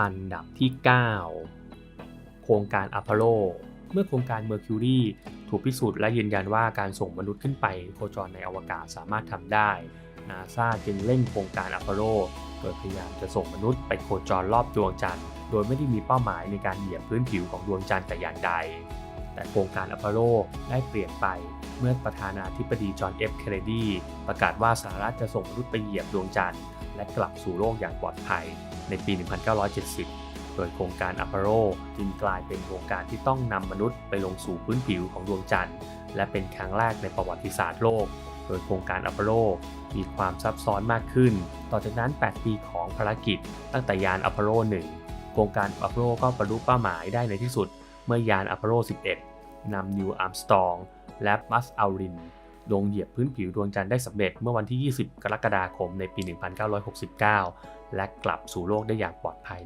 อันดับที่ 9 โครงการอพอลโล เมื่อโครงการ Mercury ถูกพิสูจน์และยืนยันว่าการส่งมนุษย์ขึ้นไปโคจรในอวกาศสามารถทำได้นาซาจึงเร่งโครงการอพอลโลโดยพยายามจะส่งมนุษย์ไปโคจรรอบดวงจันทร์ โดยไม่ได้มีเป้าหมายในการเหยียบพื้นผิวของดวงจันทร์แต่อย่างใด แต่โครงการอพอลโลได้เปลี่ยนไปเมื่อประธานาธิบดีจอห์นเอฟเคนเนดีประกาศว่าสหรัฐจะส่งมนุษย์ไปเหยียบดวงจันทร์และกลับสู่โลกอย่างปลอดภัย ในปี 1970 โดยโครงการอพอลโลจึงกลายเป็นโครงการที่ต้องนำมนุษย์ไปลงสู่พื้นผิวของดวงจันทร์ และเป็นครั้งแรกในประวัติศาสตร์โลก โดยโครงการอพอลโลมีความซับซ้อนมากขึ้น ต่อจากนั้น 8 ปีของภารกิจ ตั้งแต่ยานอพอลโล 1 โครงการอพอลโลก็บรรลุเป้าหมายได้ในที่สุด เมื่อยานอพอลโล 11 นำนิวอาร์มสตองและบัสอัลรินลงเหยียบพื้นผิวดวงจันทร์ได้สำเร็จเมื่อวันที่ 20 กรกฎาคมในปี 1969 และกลับสู่โลกได้อย่างปลอดภัย